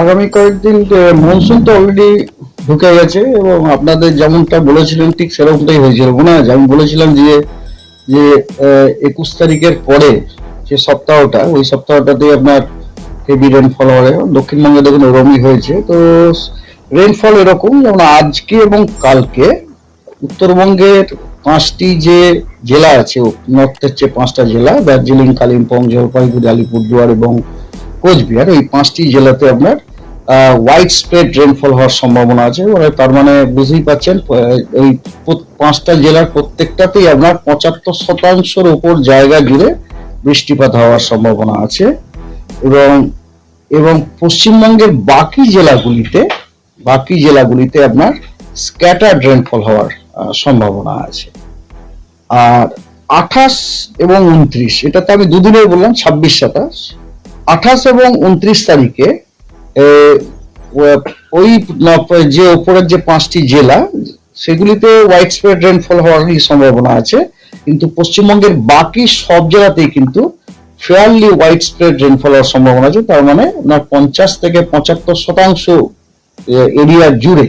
আগামী কয়েকদিন মনসুন তো অলরেডি ঢুকে গেছে এবং আপনাদের যেমনটা বলেছিলেন, ঠিক সেরকমটাই হয়েছিল। মনে আছে আমি বলেছিলাম যে যে একুশ তারিখের পরে যে সপ্তাহটা, ওই সপ্তাহটাতে আপনার হেভি রেনফল হবে। দক্ষিণবঙ্গে দেখুন ওরমই হয়েছে। তো রেনফল এরকম, যেমন আজকে এবং কালকে, উত্তরবঙ্গের পাঁচটি যে জেলা আছে নর্থের যে পাঁচটা জেলা, দার্জিলিং, কালিম্পং, জলপাইগুড়ি, আলিপুরদুয়ার এবং কোচবিহার, এই পাঁচটি জেলাতে আপনার হোয়াইট স্প্রেড রেনফল হওয়ার সম্ভাবনা আছে তার মানে বুঝতেই পাচ্ছেন এই পাঁচটা জেলার প্রত্যেকটাতেই আপনার পঁচাত্তর শতাংশের উপর জায়গা জুড়ে বৃষ্টিপাত হওয়ার সম্ভাবনা আছে এবং এবং পশ্চিমবঙ্গের বাকি জেলাগুলিতে বাকি জেলাগুলিতে আপনার স্ক্যাটার্ড রেনফল হওয়ার সম্ভাবনা আছে। আর আঠাশ এবং উনত্রিশ, এটাতে আমি দুদিনের বললাম, ছাব্বিশ সাতাশ। আঠাশ এবং উনত্রিশ তারিখে ওই যে ওপরের যে পাঁচটি জেলা, সেগুলিতে হোয়াইট স্প্রেড রেনফল হওয়ারই সম্ভাবনা আছে। কিন্তু পশ্চিমবঙ্গের বাকি সব জেলাতেই কিন্তু ফেয়ারলি হোয়াইট স্প্রেড রেনফল হওয়ার সম্ভাবনা আছে। তার মানে আপনার পঞ্চাশ থেকে পঁচাত্তর শতাংশ এরিয়া জুড়ে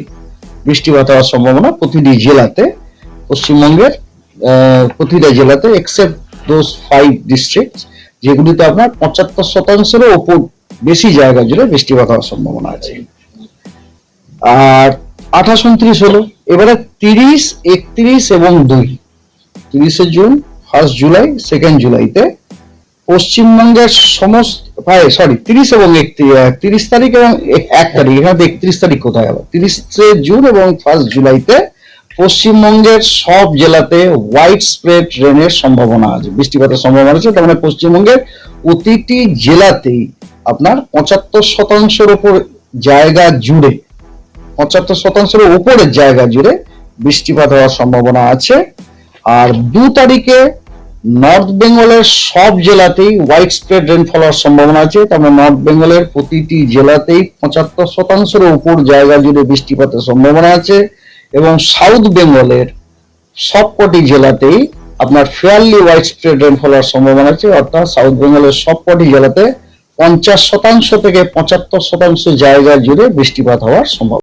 বৃষ্টিপাত হওয়ার সম্ভাবনা প্রতিটি জেলাতে, পশ্চিমবঙ্গের প্রতিটা জেলাতে এক্সেপ্ট দোজ ফাইভ ডিস্ট্রিক্ট যেগুলিতে আপনার পঁচাত্তর শতাংশেরও ওপর বেশি জায়গা জুড়ে বৃষ্টিপাত হওয়ার সম্ভাবনা আছে। আর আঠাশ উনত্রিশ হলো, এবারে তিরিশ, একত্রিশ এবং দুই। তিরিশে জুন ফার্স্ট জুলাই সেকেন্ড জুলাইতে পশ্চিমবঙ্গের সমস্ত সরি তিরিশ এবং তিরিশ তারিখ এবং এক- তারিখ, এখানে একত্রিশ তারিখ কোথায় গেল তিরিশে জুন এবং ফার্স্ট জুলাইতে পশ্চিমবঙ্গের সব জেলাতে হোয়াইট স্প্রেড রেনের সম্ভাবনা আছে। বৃষ্টিপাতের সম্ভাবনা আছে তার মানে পশ্চিমবঙ্গের প্রতিটি জেলাতেই আপনার পঁচাত্তর শতাংশের উপর জায়গা জুড়ে, পঁচাত্তর শতাংশের উপরের জায়গা জুড়ে বৃষ্টিপাত হওয়ার সম্ভাবনা আছে। আর দু তারিখে নর্থ বেঙ্গলের সব জেলাতেই হোয়াইট স্প্রেড রেনফল হওয়ার সম্ভাবনা আছে মানে নর্থ বেঙ্গলের প্রতিটি জেলাতেই পঁচাত্তর শতাংশের উপর জায়গা জুড়ে বৃষ্টিপাতের সম্ভাবনা আছে। এবং সাউথ বেঙ্গলের সবকটি জেলাতেই আপনার ফেয়ারলি ওয়াইড স্প্রেড রেনফল হওয়ার সম্ভাবনা আছে, অর্থাৎ সাউথ বেঙ্গলের সবকটি জেলাতে পঞ্চাশ শতাংশ থেকে পঁচাত্তর শতাংশ জায়গা জুড়ে বৃষ্টিপাত হওয়ার সম্ভাবনা।